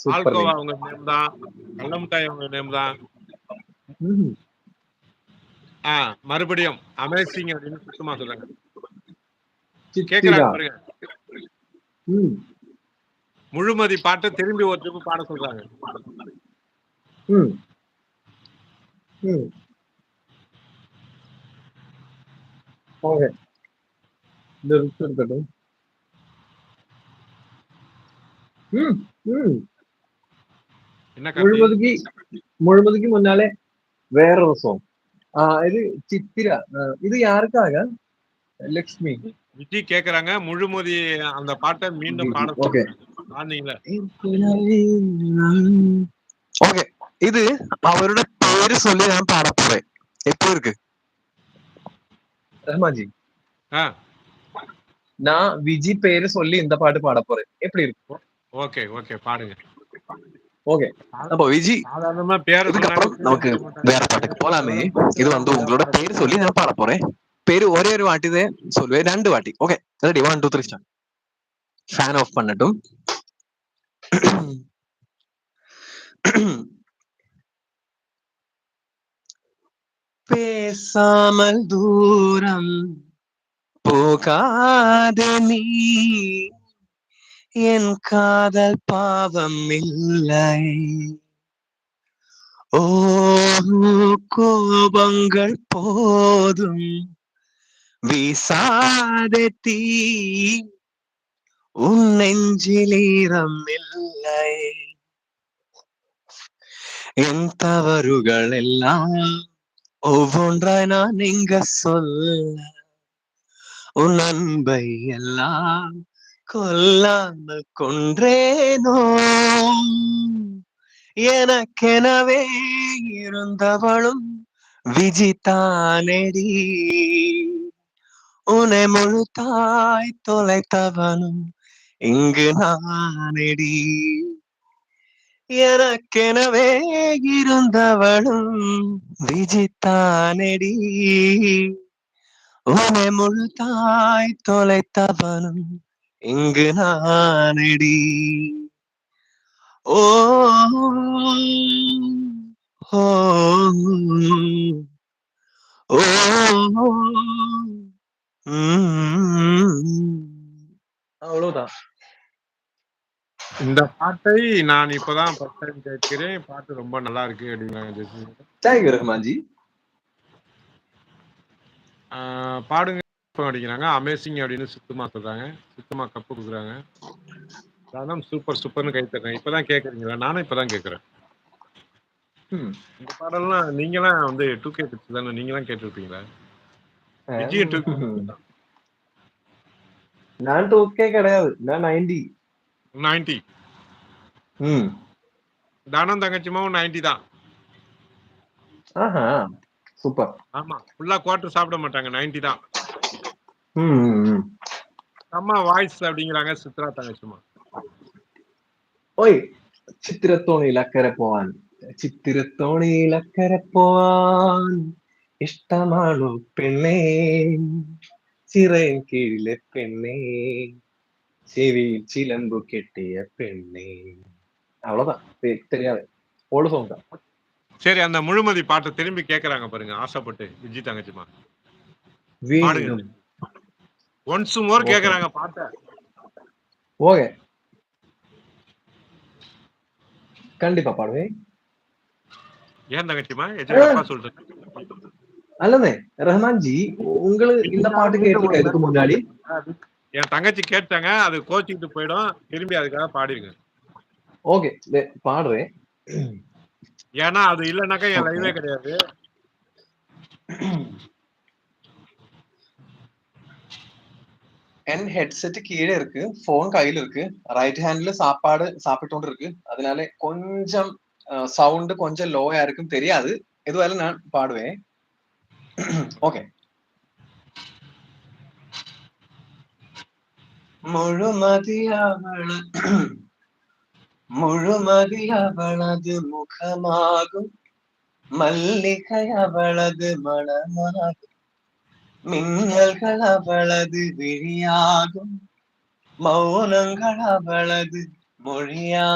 பால்கோவா அவங்க நேம் தான். கடல மிட்டாய் அவங்க நேம் தான். ஆ மறுபடியும் அமேசிங் அப்படின்னு சுத்தமா சொல்றாங்க கேக்குறாங்க பாருங்க. முழுமதி பாட்டை திரும்பி ஒரு திருப்பி பாட சொல்றாங்க. ஓகே. இந்த ரிஸ்க் இருக்கட்டும் ம் ம். என்ன கார்த்தி? முழுமதிக்கு முழுமதிக்கு முன்னாலே வேற ஒரு சாங் இது யாருக்காக லக்ஷ்மி விஜய் கேக்குறாங்க முழுமதி அந்த பாட்டை மீண்டும் பாட ஓகே இது அவரோட பேரு சொல்லி நான் பாட போறேன் எப்படி இருக்கு ரஹ்மான்ஜி ஆ நான் விஜி பேரு சொல்லி இந்த பாட்டு பாட போறேன் எப்படி இருக்கு ஓகே ஓகே பாடுங்க ஓகே அப்போ விஜி சாதாரணமா பேர இதுக்கப்புறம் சொன்னாங்க, நமக்கு கேட்க மாட்டாங்க. வேற பாட்டுக்கு போலாமே இது வந்து உங்களோட பேரு சொல்லி நான் பாட போறேன் பேரு ஒரே ஒரு வாட்டி தான் சொல்லுவேன் ரெண்டு வாட்டி okay ready one two three start fan off பண்ணட்டும் பேசாமல் தூரம் போகாதே நீ என் காதல் பாவம் இல்லை. ஓ கோபங்கள் போதும். வீசாதே தீ. உன் நெஞ்சிலீரம் இல்லை. என் தவறுகள் எல்லாம் ஒவ்வொன்றாய் நான் இங்க சொல்ல. உன் அன்பை எல்லாம் கொல்லாமல் கொன்றேனோ? எனக்கெனவே இருந்தவளும் விஜிதானடி உன்னை முழுத்தாய் தொலைத்தவனும் இங்கு நானடி. எனக்கெனவே இருந்தவளும் விஜித்தானடி. உன்னை முழுத்தாய் தொலைத்தவனும் இங்கு நானடி? ஓ. அவ்வளவுதான். இந்த பாட்டை நான் இப்பதான் ஃபர்ஸ்ட் டைம் கேட்கிறேன். பாட்டு ரொம்ப நல்லா இருக்கு ஜெஸ்மி தேங்க்யூ ரஹ்மான்ஜி ஆஹ் பாடுங்க. இப்ப அடிக்கிறாங்க அமேசிங் அப்படின்னு சுத்தமா சொல்றாங்க. சுத்தமா கப்பு கொடுக்குறாங்க. அதான் சூப்பர் சூப்பர்னு கை தர்றேன் இப்பதான் கேக்குறீங்களா? நானும் இப்பதான் கேக்குறேன். ம். இந்த பாடல்லாம் நீங்களாம் வந்து டூ கே கிட்ஸ் தானே? நீங்களாம் கேட்டிருப்பீங்களா? விஜய் டூ நான் டூக்கே கிடையாது. நான் நைன்டி நைன்டி ம். தானம் தங்கச்சிமாவும் நைன்டி தான். ஆஹா. சூப்பர். ஆமா. ஃபுல்லா குவார்டர் சாப்பிட மாட்டாங்க. நைன்டி தான். அம்மா வாய்ஸ் அப்படிங்கிறாங்க சித்ரா தங்கச்சிமா ഓയ് ചിത്തിരത്തോണിയിലക്കരെ പോവാൻ ചിത്തിരത്തോണിയിലക്കരെ പോവാൻ ഇഷ്ടമാണു പെണ്ണേ ചിറയൻ കീഴിലെ പെണ്ണേ ചെവിയിൽ ചിലമ്പു കെട്ടിയ പെണ്ണേ அவ்வளவுதான் தெ- தெரியாது ஓடு சோங் தான் சரி அந்த முழுமதி பாட்டை திரும்பி கேக்குறாங்க பாருங்க ஆசைப்பட்டு விஜய் தங்கச்சிமா வீணும் ஒன்ஸ் மோர். கேக்குறாங்க பாட்டை ஓகே கண்டிப்பா பாடுவேன் ஏன் தங்கச்சிமா எஜமா அப்பா சொல்றேன் அல்லதே ரஹ்மான்ஜி உங்களுக்கு இந்த பாட்டு கேட்டிருக்க இதுக்கு முன்னாடி? என் தங்கச்சி கேட்டாங்க அது கோச்சிக்கிட்டு போயிடும். திரும்பி அதுக்காக பாடிருங்க. ஓகே பாடுறேன் ஏன்னா அது இல்லைனாக்கா என் லைவே கிடையாது. என் ஹெட்செட் கீழே இருக்கு. போன் கையில இருக்கு. ரைட் ஹேண்ட்ல சாப்பாடு சாப்பிட்டு இருக்கு. அதனால கொஞ்சம் சவுண்ட் கொஞ்சம் லோயா இருக்கும் தெரியாது. இதுவரை நான் பாடுவேன். ஓகே முழுமதி அவள முழுமதி அவளது முகமாகும். மல்லிகை அவளது மணமாகும் மின்னல்கள் அவளது விழியாகும் மௌனங்கள் அவளது மொழியா